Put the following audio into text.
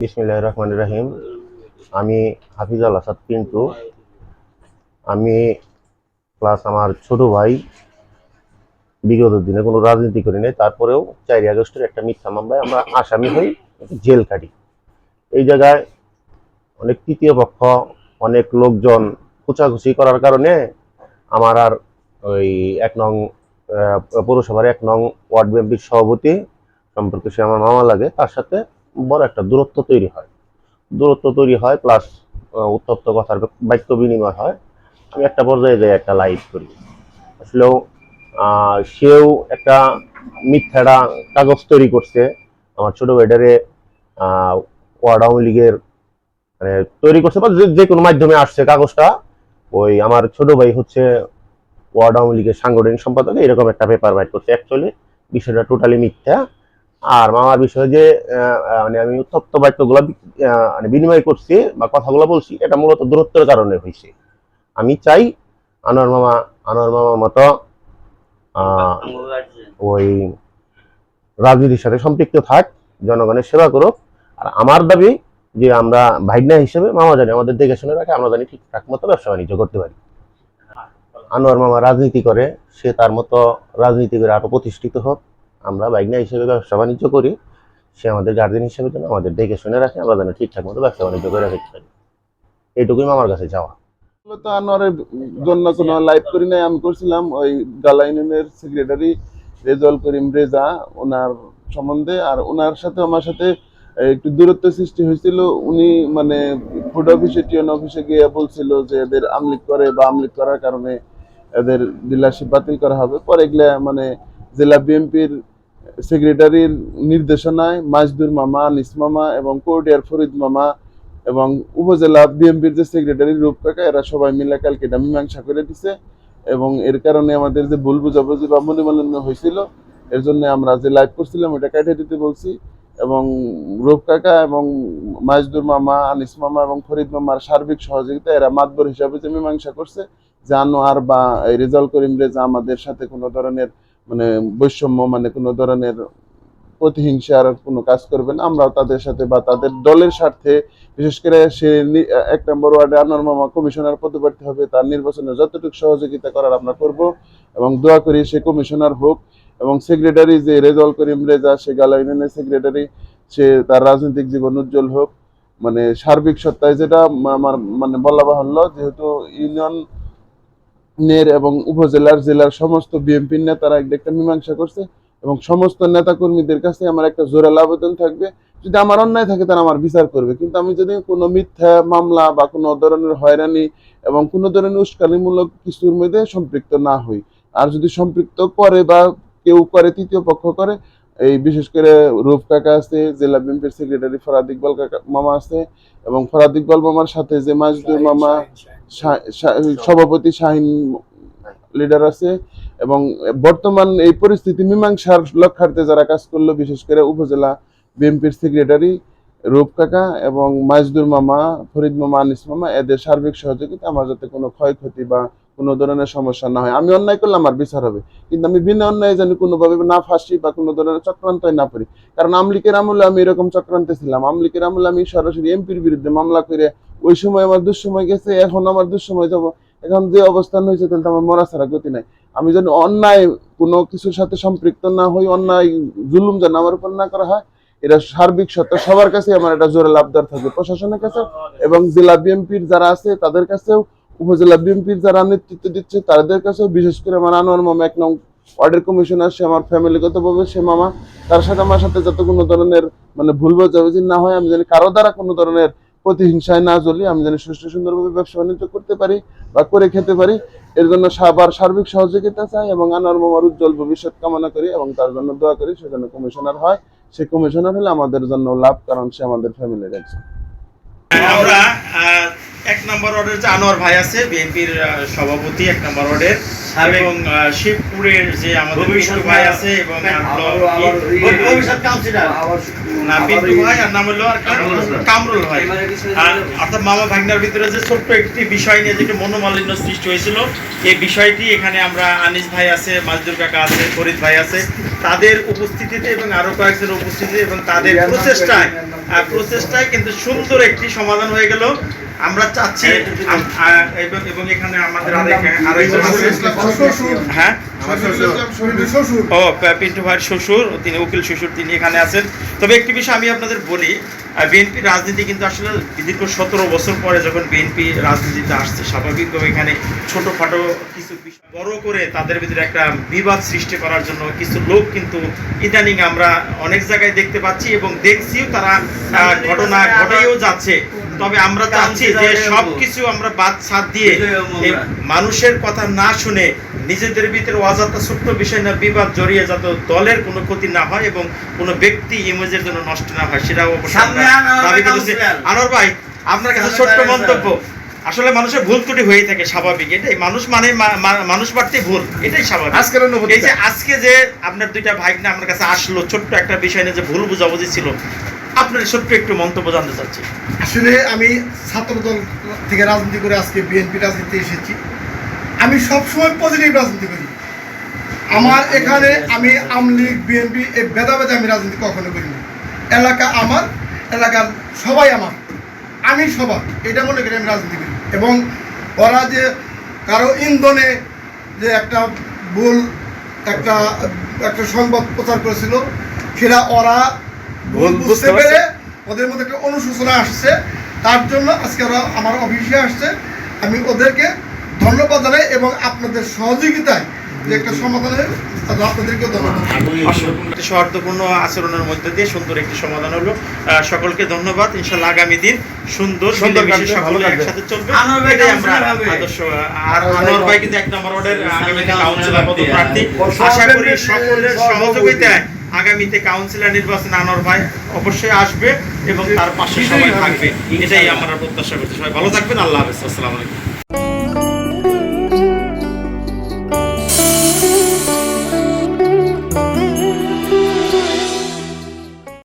বিসমিল্লাহ রহমান রাহিম। আমি হাফিজ আল আসাদ পিন্টু। আমি প্লাস আমার ছোট ভাই। বিগত দিনে কোনো রাজনীতি করি নাই। তারপরেও চারই আগস্টের একটা মিথ্যা মামলায় আমরা আসামি হই জেল কাটি এই জায়গায় অনেক তৃতীয় পক্ষ, অনেক লোকজন খুচাখুচি করার কারণে আমার আর ওই এক নং পৌরসভার এক নং ওয়ার্ড বিএনপির সভাপতি সম্পর্কে সে আমার মামা লাগে। তার সাথে বড় একটা দূরত্ব তৈরি হয়। দূরত্ব তৈরি হয় প্লাস উত্তপ্ত কথার বাক্য বিনিময় হয়। আমি একটা পর্যায়ে যাই, একটা লাইভ করি। আসলেও সেও একটা মিথ্যাটা কাগজ তৈরি করছে। আমার ছোট ভাইটারে ওয়ার্ড আওয়ামী লীগের মানে তৈরি করছে বা যে কোনো মাধ্যমে আসছে কাগজটা, ওই আমার ছোট ভাই হচ্ছে ওয়ার্ড আওয়ামী লীগের সাংগঠনিক সম্পাদক। এরকম একটা পেপার বাইট করছে। অ্যাকচুয়ালি বিষয়টা টোটালি মিথ্যা। আর মামার বিষয়ে যে মানে আমি উত্তপ্ত বাক্যগুলো মানে বিনিময় করছি বা কথাগুলো বলছি, এটা মূলত দূরত্বের কারণে হয়েছে আমি চাই আনোয়ার মামা, আনোয়ার মামার মতো ওই রাজনীতির সাথে সম্পৃক্ত থাক, জনগণের সেবা করুক। আর আমার দাবি যে আমরা ভাইনা হিসেবে মামা জানি, আমাদের দেখে শুনে রাখে, আমরা জানি ঠিকঠাক মতো ব্যবসা বাণিজ্য করতে পারি। আনোয়ার মামা রাজনীতি করে, সে তার মতো রাজনীতি করে আরও প্রতিষ্ঠিত হোক। আমরা বাইকনা হিসেবে ব্যবসা বাণিজ্য করি, সে আমাদের গার্জেন হিসেবে যেন আমাদের দেখে শুনে রাখে, আমরা যেন ঠিকঠাক মতো ব্যবসা বাণিজ্য করে রাখতে পারি। এইটুকুই আমার কাছে যাওয়া মূলত আনোয়ারের জন্য কোনো লাইভ করি নাই, আমি করছিলাম ওই গালা ইউনিয়নের সেক্রেটারি রেজাউল করিম রেজা, ওনার সম্বন্ধে, আর ওনার সাথে আমার সাথে একটু দূরত্ব সৃষ্টি হয়েছিল। উনি মানে ফুড অফিসে টিএন অফিসে গিয়ে বলছিল যে এদের আমলিক করে বা আমলিক করার কারণে এদের ডিলারশিপ বাতিল করা হবে। পরে এগুলা মানে জেলা বিএনপির সেক্রেটারির নির্দেশনায় মাজদুর মামা, আনিস মামা এবং কোর্টিয়ার ফরিদ মামা এবং উপজেলা বিএনপির যে সেক্রেটারি রূপ কাকা, এরা সবাই মিলে কালকে এটা মীমাংসা করে দিছে এবং এর কারণে আমাদের যে ভুল বুঝাবুঝি বা মনোমালিন্য হয়েছিল, এর জন্য আমরা যে লাইভ করছিলাম ওটা কেটে দিতে বলছি এবং রূপ কাকা এবং মাজদুর মামা, আনিস মামা এবং ফরিদ মামার সার্বিক সহযোগিতা এরা মাতবর হিসাবে যে মীমাংসা করছে যে আনোয়ার বা রেজাল করিম রেজা আমাদের সাথে কোনো ধরনের মানে বৈষম্য মানে কোনো ধরনের প্রতিহিংসার কোনো কাজ করবে না। আমরাও তাদের সাথে বা তাদের দলের স্বার্থে, বিশেষ করে সে এক নম্বর ওয়ার্ডে আনোয়ার মামা কমিশনার পদপ্রার্থী হবে, তার নির্বাচনে যতটুকু সহযোগিতা করার আমরা করব এবং দোয়া করি সে কমিশনার হোক এবং সেক্রেটারি যে রেজাউল করিম রেজা, সে গালা ইউনিয়নের সেক্রেটারি সে তার রাজনৈতিক জীবন উজ্জ্বল হোক। মানে সার্বিক সত্তায় যেটা আমার মানে বলা বাহুল্য, যেহেতু ইউনিয়ন নের এবং উপজেলার জেলার সমস্ত বিএনপি নেতারা একটা মীমাংসা করছে এবং সমস্ত নেতা কর্মীদের কাছে আমার একটা জোরাল আবেদন থাকবে। যদি আমার অন্যায় থাকে তারা আমার বিচার করবে। কিন্তু আমি যদি কোনো মিথ্যা মামলা বা কোনো ধরনের হয়রানি এবং কোনো ধরনের উস্কানিমূলক কিছুর মধ্যে সম্পৃক্ত না হই। আর যদি সম্পৃক্ত করে বা কেউ করে তৃতীয় পক্ষ করে এই বিশেষ করে রূপ কাকা আছে জেলা বিএনপির সেক্রেটারি ফরাদ ইকবাল কাকা মামা আছে এবং ফরাদ ইকবাল মামার সাথে যে মাজদুর মামা সভাপতি শাহিন লিডার আছে এবং বর্তমান এই পরিস্থিতি মীমাংসার লক্ষ্যার্থে যারা কাজ করল, বিশেষ করে উপজেলা বিএনপির সেক্রেটারি রূপ কাকা এবং মাজদুর মামা, ফরিদ মামা, আনিস মামা, এদের সার্বিক সহযোগিতা, আমার যাতে কোনো ক্ষয়ক্ষতি বা কোনো ধরনের সমস্যা না হয়। আমি অন্যায় করলে আমার বিচার হবে। কিন্তু আমি বিনা অন্যায় জানি কোনোভাবে না ফাঁসি বা কোনো ধরনের চক্রান্তই না পড়ি কারণ আমলিকের আমলে আমি এরকম চক্রান্তে ছিলাম। আমলিকের আমলে আমি সরাসরি এমপির বিরুদ্ধে মামলা করে ওই সময় আমার দুঃসময় গেছে, এখন আমার দুঃসময় যাব। এখন যে অবস্থান হয়েছে তাহলে আমার মরা ছাড়া গতি নাই। আমি যেন অন্যায় কোনো কিছুর সাথে সম্পৃক্ত না হই, অন্যায়, জুলুম যেন আমার উপর না করা হয়, এটা সার্বিক সত্তা। সবার কাছে আমার একটা জোরে লাভদার থাকবে। প্রশাসনের কাছে এবং জেলা বিএনপির যারা আছে, তাদের কাছেও উপজেলা বিএনপির যারা নেতৃত্ব দিচ্ছে, তাদের কাছেও বিশেষ করে আমার আনোয়ার মামা এক নং ওয়ার্ডের কমিশনার সে আমার ফ্যামিলিগতভাবে সে মামা, তার সাথে আমার সাথে যাতে কোনো ধরনের মানে ভুল বোঝাবুঝি না হয়, আমি জানি কারও দ্বারা কোনো ধরনের প্রতিহিংসায় না জ্বলি, আমি জানি সুষ্ঠু সুন্দরভাবে ব্যবসা বাণিজ্য করতে পারি বা করে খেতে পারি। এর জন্য সবার সার্বিক সহযোগিতা চাই এবং আনোয়ার মামার উজ্জ্বল ভবিষ্যৎ কামনা করি এবং তার জন্য দোয়া করি সে যেন কমিশনার হয়। সে কমিশনার হলে আমাদের জন্য লাভ, কারণ সে আমাদের ফ্যামিলির একজন। আমরা এক নম্বর ওয়ার্ডের যে আনোয়ার ভাই আছে বিএনপির সভাপতি এক নম্বর ওয়ার্ডের এবং শিবপুরের যে আমাদের পিন্টু ভাই আছে এবং আবার- আপনার আবার কি- ভবিষ্যৎ কাউন্সিলর। না? পিন্টু ভাই আর নাম হলো আর কামরুল- কামরুল ভাই। আর অর্থাৎ মামা ভাগ্নার ভিতরে যে ছোট্ট একটি বিষয় নিয়ে যেটি মনোমালিন্য সৃষ্টি হয়েছিল এই বিষয়টি এখানে আমরা আনিস ভাই আছে মাজদুর কাকা আছে ফরিদ ভাই আছে তাদের উপস্থিতিতে এবং আরও কয়েকজনের উপস্থিতিতে এবং তাদের প্রচেষ্টায় প্রচেষ্টায় কিন্তু সুন্দর একটি সমাধান হয়ে গেল। আমরা চাচ্ছি এবং- এবং এখানে আমাদের হ্যাঁ? ও পিন্টু ভাইয়ের শ্বশুর তিনি উকিল শ্বশুর তিনি এখানে আছেন। তবে একটি বিষয় আমি আপনাদের বলি বিএনপি রাজনীতি কিন্তু আসলে দীর্ঘ সতেরো বছর পরে যখন বিএনপি রাজনীতিতে আসছে স্বাভাবিকভাবে এখানে ছোটোখাটো কিছু বিষয় বড় করে তাদের ভিতরে একটা বিবাদ সৃষ্টি করার জন্য কিছু লোক কিন্তু ইদানিং আমরা অনেক জায়গায় দেখতে পাচ্ছি এবং দেখছিও তারা ঘটনা ঘটেও যাচ্ছে। তবে আমরা চাচ্ছি যে সব কিছু আমরা বাদ ছাদ দিয়ে মানুষের কথা না শুনে নিজেদের ভিতরে অজাতা ছোট্ট বিষয় না বিবাদ জড়িয়ে যাতে দলের কোনো ক্ষতি না হয় এবং কোনো ব্যক্তি ইমেজের জন্য নষ্ট না হয় সেটাও অবশ্যই দাবি ভাই করতেছি আনোয়ার ভাই আপনার কাছে ছোট্ট মন্তব্য। আসলে মানুষের ভুল ত্রুটি হয়ে থাকে স্বাভাবিক এটাই। মানুষ মানে মানুষ বাড়তে ভুল এটাই স্বাভাবিক। আজকের অনুভূতি এই যে আজকে যে আপনার দুইটা ভাই না আমার কাছে আসলো ছোট্ট একটা বিষয় নিয়ে যে ভুল বুঝাবুঝি ছিল আপনার সত্যি একটু মন্তব্য জানতে চাচ্ছি। আসলে আমি ছাত্রদল থেকে রাজনীতি করে আজকে বিএনপি রাজনীতি এসেছি। আমি সবসময় পজিটিভ রাজনীতি করি। আমার এখানে আমি আমলিগ বিএনপি এই ভেদাভেদে আমি রাজনীতি কখনো করি না এলাকা আমার, এলাকার সবাই আমার। আমি সবার, এটা মনে করি আমি রাজনীতি করি। এবং ওরা যে কারও ইন্ধনে যে একটা ভুল, একটা একটা সংবাদ প্রচার করেছিল, সেটা ওরা ভুল বুঝতে পেরে ওদের মধ্যে একটা অনুশোচনা আসছে। তার জন্য আজকে ওরা আমার অফিসে আসছে। আমি ওদেরকে ধন্যবাদ জানাই এবং আপনাদের সহযোগিতায় যে একটা সমাধান হয় সৌহার্দ্যপূর্ণ আচরণের মধ্যে দিয়ে সুন্দর একটি সমাধান হলো। সকলকে ধন্যবাদ। ইনশাল্লাহ আগামী দিন সুন্দর সুন্দর সকলে একসাথে চলবে। আমরা আদর্শ আর আনোয়ার ভাই কিন্তু এক নম্বর ওয়ার্ডের কাউন্সিলর আশা করি সকলের সহযোগিতায় আগামীতে কাউন্সিলর নির্বাচন আনোয়ার ভাই অবশ্যই আসবে এবং তার পাশে সবাই থাকবে। এটাই আমরা প্রত্যাশা করছি। সবাই ভালো থাকবেন। আল্লাহ হাফেজ। আসসালামু আলাইকুম।